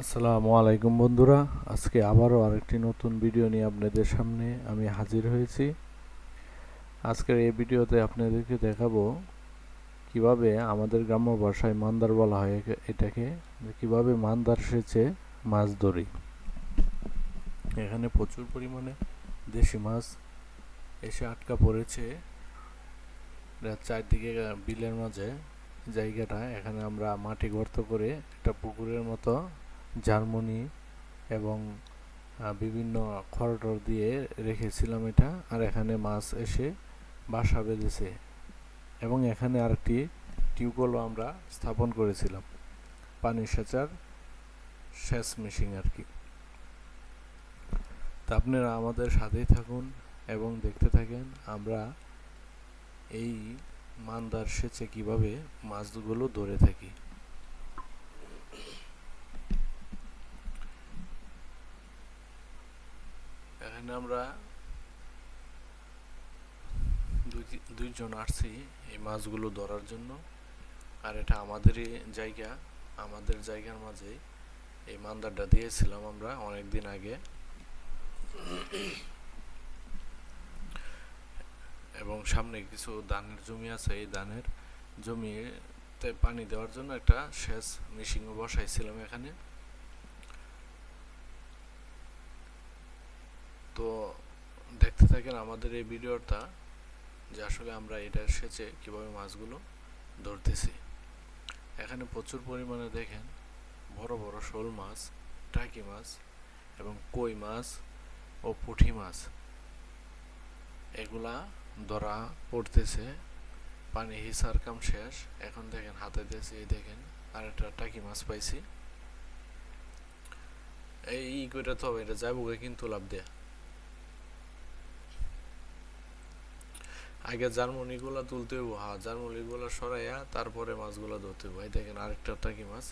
আসসালামু আলাইকুম বন্ধুরা, আজকে আবারও আরেকটি নতুন ভিডিও নিয়ে আপনাদের সামনে আমি হাজির হয়েছি। আজকের এই ভিডিওতে আপনাদেরকে দেখাবো কীভাবে আমাদের গ্রাম্য ভাষায় মান্দার বলা হয় এটাকে, কীভাবে মান্দার সেচে মাছ ধরি। এখানে প্রচুর পরিমাণে দেশি মাছ এসে আটকা পড়েছে। চারদিকে বিলের মাঝে জায়গাটা, এখানে আমরা মাটি গর্ত করে একটা পুকুরের মতো জার্মানি এবং বিভিন্ন খড়টর দিয়ে রেখেছিলাম এটা। আর এখানে মাছ এসে বাসা বেঁধেছে এবং এখানে আরেকটি টিউবওয়েলও আমরা স্থাপন করেছিলাম। পানি সেচার সেচ মেশিন আর কি। তা আপনারা আমাদের সাথেই থাকুন এবং দেখতে থাকেন আমরা এই মান্দার সেচে কীভাবে মাছগুলো ধরে থাকি। এখানে আমরা দুই দুইজন আসছি এই মাছগুলো ধরার জন্য। আর এটা আমাদেরই জায়গা, আমাদের জায়গার মাঝে এই মান্দারটা দিয়েছিলাম আমরা অনেক দিন আগে। এবং সামনে কিছু ধানের জমি আছে, এই ধানের জমিতে পানি দেওয়ার জন্য একটা সেচ মেশিনও বসাইছিলাম এখানে। তো দেখতে থাকেন আমাদের এই ভিডিওটা, যে আসলে আমরা এটা সেচে কীভাবে মাছগুলো ধরতেছি। এখানে প্রচুর পরিমাণে দেখেন, বড় বড় শোল মাছ, টাকি মাছ এবং কই মাছ ও পুঁটি মাছ। এগুলা ধরা পড়তেছে, পানি হিসার কাম শেষ। এখন দেখেন হাতে দিয়েছি, এই দেখেন আর একটা টাকি মাছ পাইছি। এই করে তো, এটা যাব কিন্তু লাভ দেয়া। আগে জার্মনি গুলা তুলতে হইব। হ্যাঁ জার্মনি গুলা সরাইয়া তারপরে মাছগুলা ধরতে হইব। এই দেখেন আরেকটা টাকি মাছ।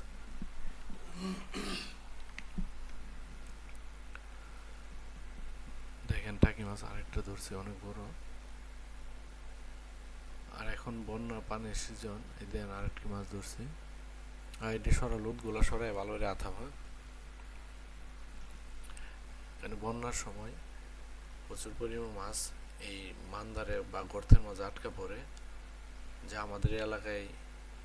দেখেন টাকি মাছ আরেকটা ধরছে, অনেক বড়। আর এখন বন্যা পানির সিজন এই দেখেন আরেকটি মাছ ধরছে। আর এটি সরালগুলা সরাই ভালো করে আথা হয়। বন্যার সময় প্রচুর পরিমাণ মাছ এই মান্দারে বা গর্তের মাঝে আটকা পড়ে, যা আমাদের এলাকায়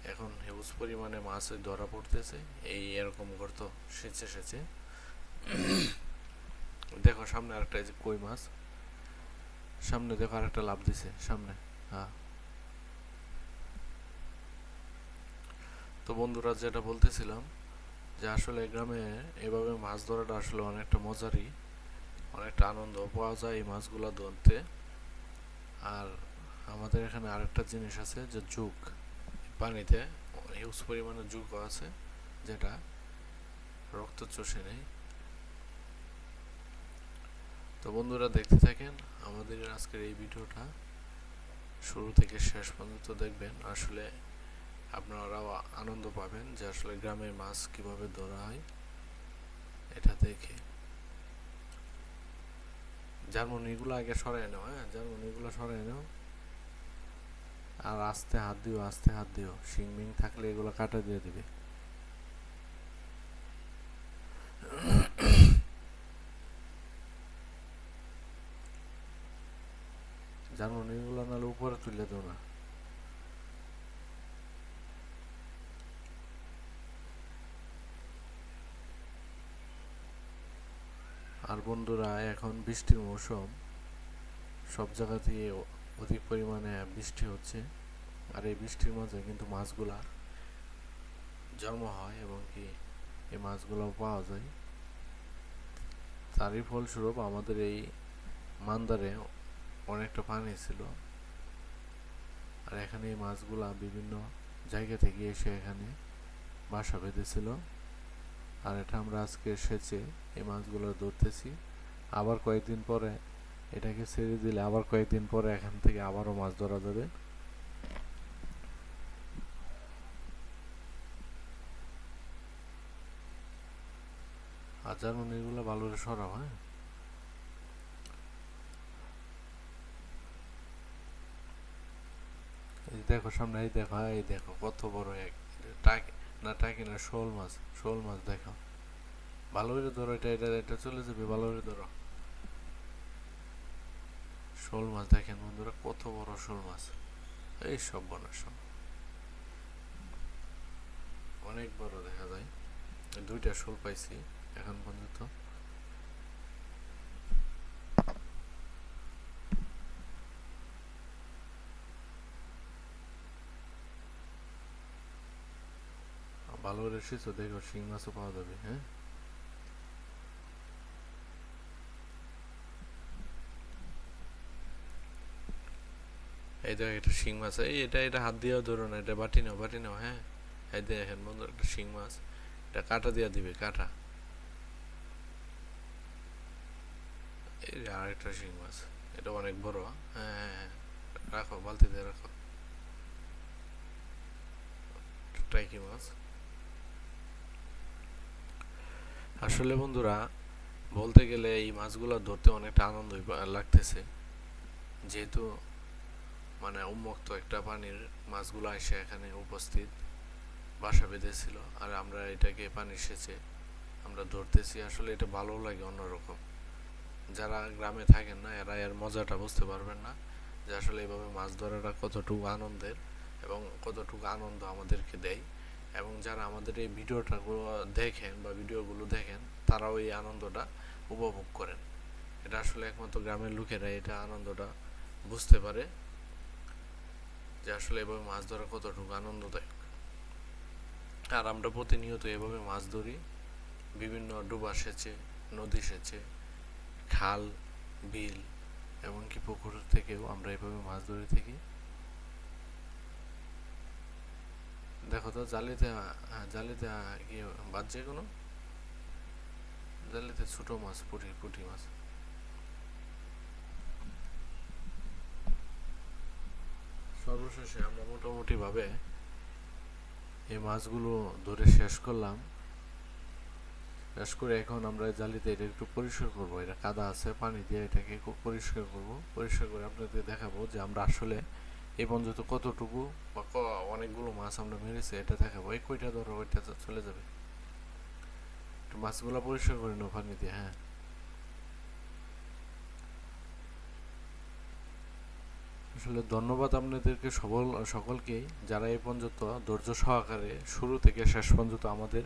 এখন হিউজ পরিমাণে মাছ ধরা পড়তেছে। এই এরকম গর্ত সেচে সেচে। দেখো সামনে আরেকটা এই যে কই মাছ। সামনে দেখো আরেকটা লাভ দিছে, সামনে। হ্যাঁ। তো বন্ধুরা যেটা বলতেছিলাম, যে আসলে গ্রামে এভাবে মাছ ধরাটা আসলে অনেকটা মজারই, অনেকটা আনন্দ। পাওয়া যায় এই মাছগুলো ধরতে। আর আমাদের এখানে আরেকটা জিনিস আছে যে যুগ। পানিতে হিউজ পরিমাণে যুগও আছে, যেটা রক্ত চষে নেই। তো বন্ধুরা দেখতে থাকেন, আমাদের আজকের এই ভিডিওটা শুরু থেকে শেষ পর্যন্ত দেখবেন। আসলে আপনারাও আনন্দ পাবেন যে আসলে গ্রামের মাছ কীভাবে ধরা হয়, এটা দেখে। জার্মানিগুলো আগে সরাই নাও হ্যাঁ? জার্মানিগুলো সরাই নাও। আর আস্তে হাত দিও, আস্তে হাত দিও। শিং মিং থাকলে এগুলো কাটা দিয়ে দিবে। জার্মানিগুলো নাহলে উপরে তুলে দাও না। আর বন্ধুরা, এখন বৃষ্টির মৌসুম। সব জায়গাতেই অধিক পরিমাণে বৃষ্টি হচ্ছে। আর এই বৃষ্টির মাঝে কিন্তু মাছগুলা জন্ম হয় এবং কি এই মাছগুলো পাওয়া যায়। তারই ফলস্বরূপ আমাদের এই মান্দারে অনেকটা পানি ছিল। আর এখানে এই মাছগুলা বিভিন্ন জায়গা থেকে এসে এখানে বাসা বেঁধেছিল। আর এটা আমরা আজকে সেচে এই মাছগুলো ধরতেছি। আবার কয়েকদিন পরে এটাকে ছেড়ে দিলে আবার কয়েকদিন পরে এখান থেকে আবারও মাছ ধরা যাবে। আর জার্মানিগুলো ভালো করে সরাও হ্যাঁ? এই দেখো সামনে, এই দেখো এই দেখো, কত বড় এক না টাকি না, শোল মাছ শোল মাছ দেখো। ভালো করে ধরো, এটা এটা এটা চলে যাবে, ভালো করে ধরো। শোল মাছ দেখেন বন্ধুরা, কত বড় শোল মাছ। এই সব বনাস অনেক বড় দেখা যায়। দুইটা শোল পাইছি এখন পর্যন্ত। ভালো এসেছ দেখো শিং মাছও পাওয়া যাবে হ্যাঁ এই দেখ এটা শিং মাছ এই এটা এটা হাত দিয়েও ধরো না এটা বাটি নাও বাটি নাও হ্যাঁ এই দেখেন বন্ধু একটা শিং মাছ এটা কাটা দিয়া দিবে কাটা এই আরেকটা শিং মাছ এটা অনেক বড় হ্যাঁ রাখো বালতিতে রাখো টাইকি মাছ আসলে বন্ধুরা, বলতে গেলে এই মাছগুলো ধরতে অনেকটা আনন্দ লাগতেছে। যেহেতু মানে উন্মুক্ত একটা পানির মাছগুলো এসে এখানে উপস্থিত, বাসা বেঁধেছিল আর আমরা এটাকে পানি সেচে আমরা ধরতেছি। আসলে এটা ভালো লাগে অন্যরকম। যারা গ্রামে থাকেন না, এরা এর মজাটা বুঝতে পারবেন না যে আসলে এভাবে মাছ ধরাটা কতটুকু আনন্দের এবং কতটুকু আনন্দ আমাদেরকে দেয়। এবং যারা আমাদের এই ভিডিওটা দেখেন বা ভিডিওগুলো দেখেন, তারাও এই আনন্দটা উপভোগ করেন। এটা আসলে একমাত্র গ্রামের লোকেরা এটা আনন্দটা বুঝতে পারে যে আসলে এভাবে মাছ ধরা কতটুকু আনন্দদায়ক। আর আমরা প্রতিনিয়ত এভাবে মাছ ধরি, বিভিন্ন ডুবা সেচে, নদী সেচে, খাল, বিল, এমনকি পুকুর থেকেও আমরা এভাবে মাছ ধরে থাকি। দেখো তো, জালিতে জালিতে কি বাজছে কোনো। জালিতে ছোট মাছ, পুঁটি পুঁটি মাছ। সর্বশেষে আমরা মোটামুটি ভাবে এই মাছগুলো ধরে শেষ করলাম। শেষ করে এখন আমরা জালিতে এটা একটু পরিষ্কার করব। এটা কাদা আছে, পানি দিয়ে এটাকে পরিষ্কার করব। পরিষ্কার করে আপনাদের দেখাবো যে আমরা আসলে এই পর্যন্ত কতটুকু বা অনেকগুলো মাছ আমরা মেরেছি, এটা দেখাবো এই কইটা ধরো, ওইটা চলে যাবে। একটু মাছগুলো পরিষ্কার করে নেব পানি দিয়ে হ্যাঁ। আসলে ধন্যবাদ আপনাদেরকে সবল, সকলকেই, যারা এই পর্যন্ত ধৈর্য সহকারে শুরু থেকে শেষ পর্যন্ত আমাদের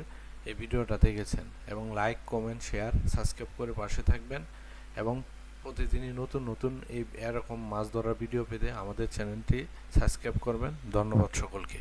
এই ভিডিওটা দেখেছেন। এবং লাইক কমেন্ট শেয়ার সাবস্ক্রাইব করে পাশে থাকবেন। এবং প্রতিদিনই নতুন নতুন এই এরকম মাছ ধরার ভিডিও পেতে আমাদের চ্যানেলটি সাবস্ক্রাইব করবেন। ধন্যবাদ সকলকে।